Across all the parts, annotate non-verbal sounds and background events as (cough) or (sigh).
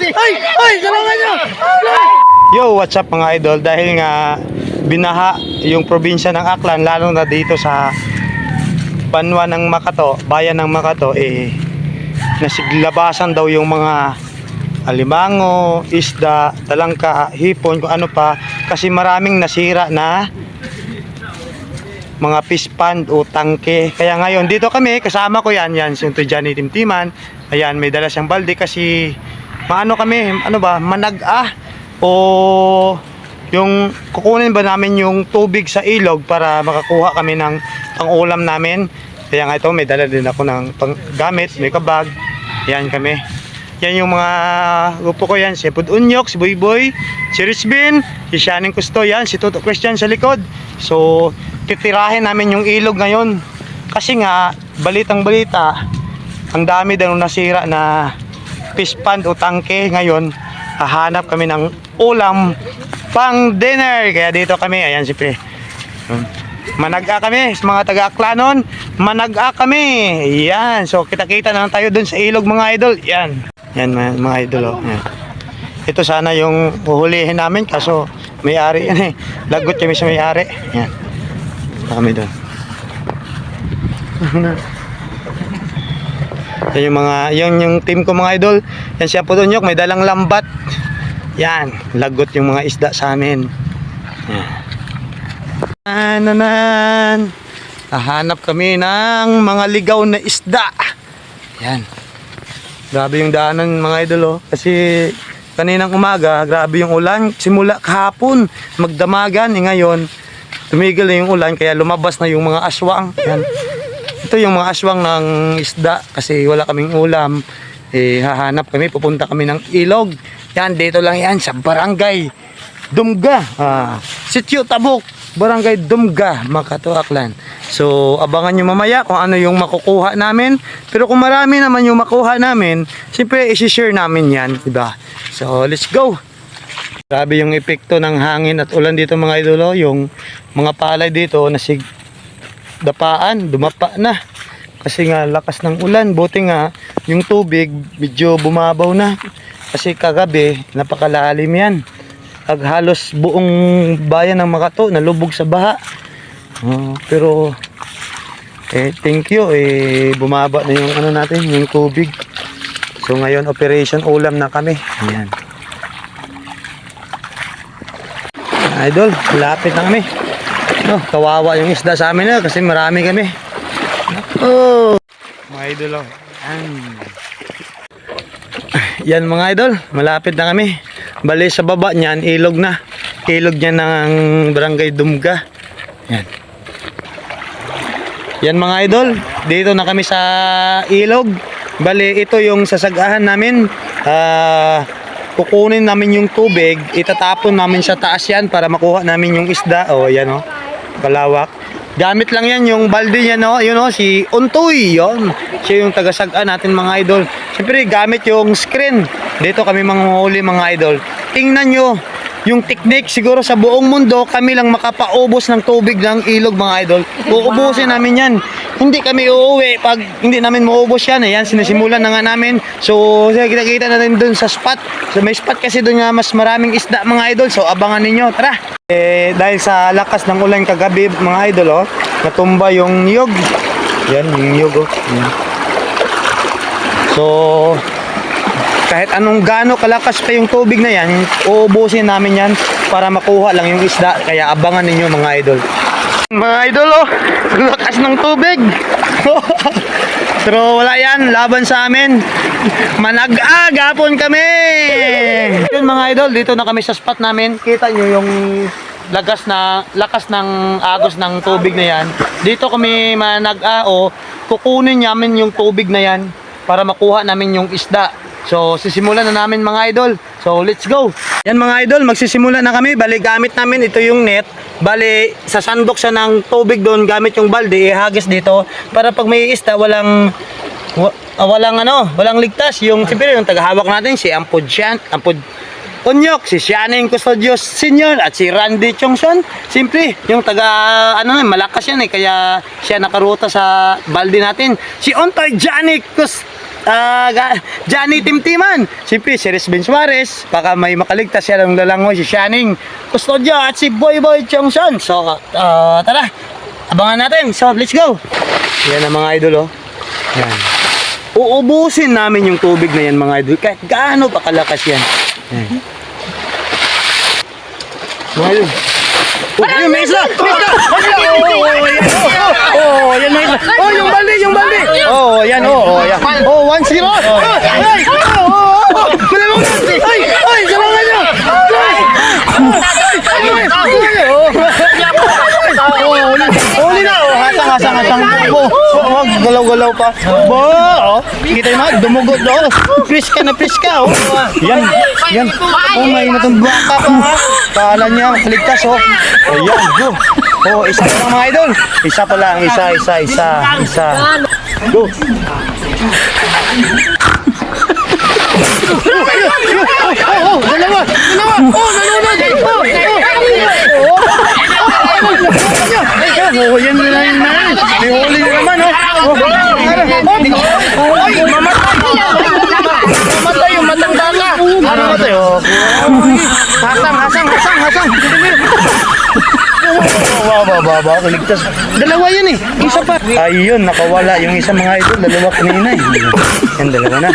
Ay! Ay! Salamat nyo! Yo, what's up mga idol? Dahil nga binaha yung probinsya ng Aklan, lalo na dito sa banwa ng Makato, bayan ng Makato, eh, nasiglabasan daw yung mga alimango, isda, talangka, hipon, kung ano pa. Kasi maraming nasira na mga fish pond o tangke. Kaya ngayon, dito kami, kasama ko yan, yan, si Johnny Timtiman. Ayan, may dala siyang balde kasi, maano kami, ano ba, manag-ah, o yung kukunin ba namin yung tubig sa ilog para makakuha kami ng pang-ulam namin. Kaya nga ito, may dala din ako ng gamit, may kabag. Yan kami. Yan yung mga grupo ko yan. Si Pud Unyok, si Boy Boy, si Rich Bin, si Shannon Custo yan, si Toto Christian sa likod. So, titirahin namin yung ilog ngayon. Kasi nga, balitang balita, ang dami daw nasira na fish pond o tangke ngayon. Hahanap kami ng ulam pang dinner. Kaya dito kami, ayan si Pre. Yun. Manag-a kami, mga taga-aklanon, manag-a kami. Yan, so kita-kita na lang tayo dun sa ilog mga idol. Yan, yan mga, idol. Oh. Yan. Ito sana yung huhulihin namin kaso may-ari yan eh. Lagot kami sa may-ari. Yan. Kami doon. Yan yung mga, yan yung team ko mga idol. Yan siya po doon may dalang lambat. Yan, lagot yung mga isda sa amin. Yan. Nanan. Hahanap kami ng mga ligaw na isda. Yan. Grabe yung daanan mga idol oh. Kasi kaninang umaga, grabe yung ulan. Simula kahapon, magdamagan. Eh, ngayon, tumigil na yung ulan kaya lumabas na yung mga aswang. Yan. Ito yung mga aswang ng isda kasi wala kaming ulam. Eh, hahanap kami, pupunta kami ng ilog. Yan, dito lang yan sa barangay Dumga. Ah, Sityo Tabok, Barangay Dumga, Makato, Aklan. So, abangan nyo mamaya kung ano yung makukuha namin. Pero kung marami naman yung makuha namin, siyempre isi-share namin yan, diba? So, let's go! Grabe yung epekto ng hangin at ulan dito mga idolo. Yung mga palay dito nasig dapaan, dumapa na. Kasi nga lakas ng ulan, buti nga yung tubig medyo bumabaw na. Kasi kagabi, napakalalim yan. Ag halos buong bayan ng Makato nalubog sa baha. Oh, pero eh thank you eh bumaba na yung ano natin, yung tubig. So ngayon operation ulam na kami. Ayan. Idol, lapit na kami. Oh, kawawa yung isda sa amin na kasi marami kami. Oh, mga idol oh. Yan. Mga idol, malapit na kami. Bali sa baba niyan, ilog na. Ilog niya ng barangay Dumga. Yan. Yan mga idol, dito na kami sa ilog. Bali, ito yung sasagahan namin. Ah, kukunin namin yung tubig, itatapon namin sa taas yan para makuha namin yung isda. O, yan o. Kalawak. Gamit lang yan yung balde niya no, yun o, si Untoy, yon. Siya yung tagasagaan natin mga idol. Siyempre, gamit yung screen. Dito kami manghuli mga idol. Tingnan nyo, yung technique siguro sa buong mundo, kami lang makapaubos ng tubig ng ilog mga idol. Uubusin namin yan. Hindi kami uuwi pag hindi namin maubos yan. Ayan, sinisimulan na nga namin. So, kita-kita na rin dun sa spot. So, may spot kasi dun nga mas maraming isda mga idol. So, abangan ninyo. Tara! Eh, dahil sa lakas ng ulan kagabi mga idol, oh, natumba yung niyog. Yan, yung niyog, oh. Yan. So, kahit anong gaano kalakas pa yung tubig na yan, uubusin namin yan para makuha lang yung isda. Kaya abangan ninyo mga idol. Mga idol, oh, lakas ng tubig. (laughs) Pero wala yan, laban sa amin. Manag-ag, hapon kami. Yun mga idol, dito na kami sa spot namin. Kita nyo yung lagas na lakas ng agos ng tubig na yan. Dito kami manag-a o kukunin namin yung tubig na yan para makuha namin yung isda. So, sisimulan na namin mga idol. So, let's go. Yan mga idol, magsisimula na kami. Bali, gamit namin ito yung net. Bali, sa sandok siya ng tubig doon, gamit yung balde, ihagis dito. Para pag may isda, walang wa- ah, walang ano, walang ligtas. Yung, siyempre, yung tagahawak natin, si Ampod Sian, Ampod Unyok, si Shannon Custodios Senior at si Randy Chongson. Simple, yung taga, ano na, malakas yan eh, kaya siya nakaruta sa balde natin. Si Ontoy Johnny Cus ah, ga- Johnny Timtiman, si P. si Rizben Suarez, baka may makaligtas siya ng lalangoy, si Shining Custodio at si Boy Boy Chongson. So, ah, tara, abangan natin. So, let's go. Yan ang mga idol, oh. Yan. Uubusin namin yung tubig na yan, mga idol. Kahit gaano pa kalakas yan. Yan. Mga idol. Oh, yun, may isla! May isla! Oh, oh, oh, yan. Oh, oh, yan may isla. Oh, yung yung balde. Oh, yan, oh, oh, yan. Oh, 1-0. Oh, ay, oh, oh, oh. Dalawang na. Ay, ay, dalawang na. Ay, ay, ay, ay, oh. Oh, huli. Huli na, oh. Hasang, hasang, hasang. Oh, oh, oh, galaw-galaw pa. Bo, oh. Kita mo, dumugot, oh. Fish ka na fish ka, oh. Yan, yan. Oh, may natong baka pa, ha. Kala niya, ligtas, oh. Ayan, go. Oh, isa pa lang mga idol. Isa pa lang, isa, isa, isa, isa. Go. Oh, dalawa, dalawa. Oh, nalunod. Oh, oh. Oh, yan na lang na. May huli na naman, oh. Oh, ay, mamatay. Mamatay yung matang dala. Ano matay, oh. Hasang, hasang, hasang, hasang. Wow, wow, wow, kaligtas. Dalawa yun eh. Isa pa. Ayun, nakawala yung isang mga idol. Dalawa kanina eh. Yan, dalawa na.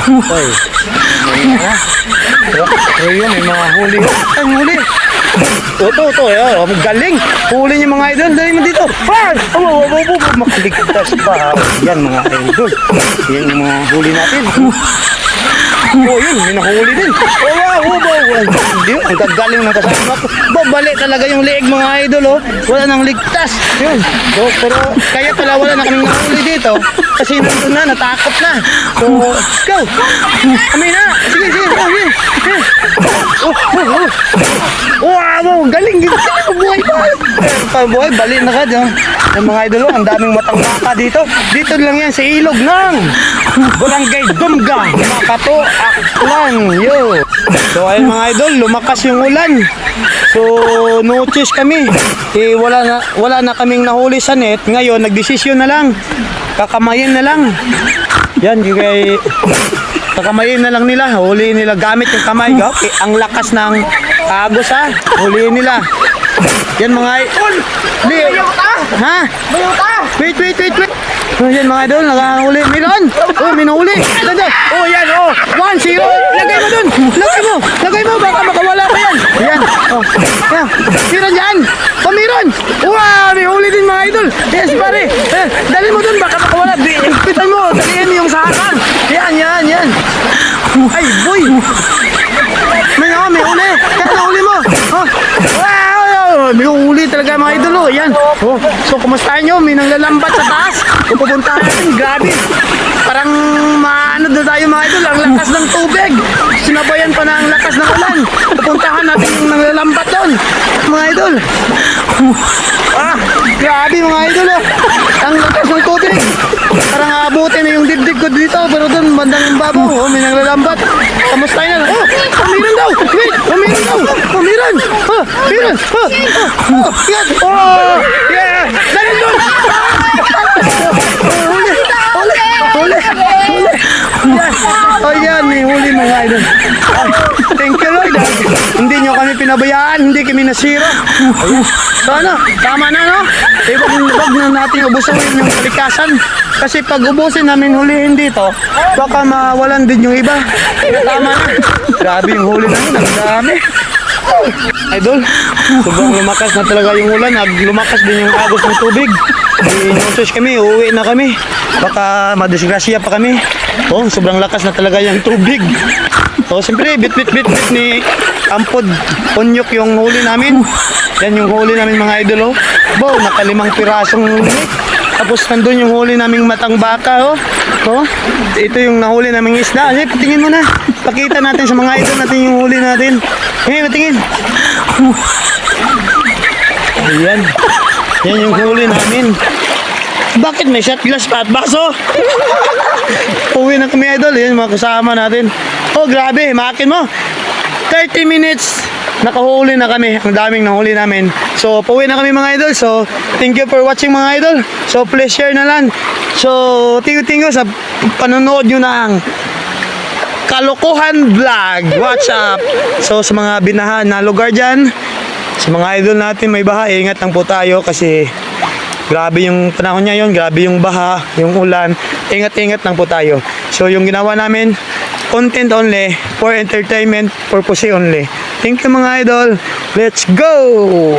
Ay. Ah. Ayun, may mga huli. Ay, huli. Ito, ito. Ayan, oh, galing. Huli niyo mga idol. Dali mo dito. Pan! Oh, oh, oh, oh, oh, makaligtas pa. Yan mga idol. Yan yung mga huli natin. Oh, yun, may nahuli din. Oh, wow, oh, wow, ang gagaling ng kasama ko. Babalik talaga yung leeg mga idol, oh. Wala nang ligtas. Yun. So, pero kaya pala wala na kaming nahuli dito. Kasi nandun na, natakot na. So, go. Kami na. Sige, sige, sige. Oh, oh, oh. Wow, galing. Galing, buhay pa. Pabuhay, balik na ka dyan. Yung mga idol, ang daming matang baka dito. Dito lang yan sa ilog ng Barangay Dumga, Makato, Aklan. Yo. So ayun mga idol, lumakas yung ulan. So no choice kami. Eh wala na wala na kaming nahuli sa net. Ngayon nagdesisyon na lang. Kakamayin na lang. Yan yung kay kakamayin na lang nila. Huliin nila gamit yung kamay. Okay, ang lakas ng agos ha. Huliin nila. Yan mga idol. Di, ha? Wait, wait, wait, wait. Oh, yan mga idol, nakahuli. Meron! Oh, may nahuli. Ganda. Oh, yan, oh. One, zero. Lagay mo dun. Lagay mo. Lagay mo, baka makawala pa yan. Yan. Oh. Yan. Meron dyan. Oh, meron. Wow, may huli din mga idol. Yes, pare. Eh, dali mo dun, baka makawala. Bi- Pitan mo, dalihan mo yung sakan. Yan, yan, yan. May, oh, may huli. Kaya nahuli mo. Oh. Wow! May huli talaga mga idol oh. Yan. Oh. So kumustahan nyo? May nanglalambat sa taas. Kung pupuntahan natin, grabe. Parang maano na tayo mga idol. Ang lakas ng tubig. Sinabayan pa na ang lakas ng ulan. Pupuntahan natin yung nanglalambat doon. Mga idol. Ah, grabe mga idol oh. Ang lakas ng tubig. Parang aabutin na yung dibdib ko dito. Pero doon, bandang babaw. Oh, may nanglalambat. Kamustahin na. Oh, oh, meron daw. Wait, oh, meron daw. Oh. Oh, meron. Oh, oh, oh, yan. Oh, yeah. Dali doon. Oh, huli. Huli. Huli. Huli. Yan. Oh, yan. May huli mga idol. Ah, Thank you, Lord. ah. Hindi pinabayaan. Hindi kami nasira. Ayan. So ano, tama na no? Eh, wag, wag na natin ubusin yung kalikasan. Kasi pag ubusin namin hulihin dito, baka mawalan din yung iba. Tama na. Grabe yung huli namin. Ang dami. Idol, sobrang lumakas na talaga yung ulan. Nag lumakas din yung agos ng tubig. Inutos kami, uuwi na kami. Baka madisgrasya pa kami. Oh, sobrang lakas na talaga yung tubig. So, siyempre, bit bit bit bit ni Ampod Onyok yung huli namin. Yan yung huli namin mga idol, oh. Bo, nakalimang pirasong nik. Tapos nandun yung huli naming matang baka, oh. Oh, ito yung nahuli naming isda. Ay, patingin mo na. Pakita natin sa mga idol natin yung huli natin. Eh, patingin. Ayan. Yan yung huli namin. Bakit may shot glass pa at baso? Uwi na kami idol. Yan mga kasama natin. Oh, grabe. Makin mo. 30 minutes nakahuli na kami. Ang daming nahuli namin. So, pauwi na kami mga idol. So, thank you for watching mga idol. So, please share na lang. So, thank you, sa panonood nyo ng Kalokohan Vlog. Watch up. So, sa mga binahan na lugar dyan, sa mga idol natin may baha, ingat lang po tayo kasi grabe yung panahon niya yon, grabe yung baha, yung ulan. Ingat-ingat lang po tayo. So, yung ginawa namin, content only, for entertainment purpose only. Thank you mga idol. Let's go!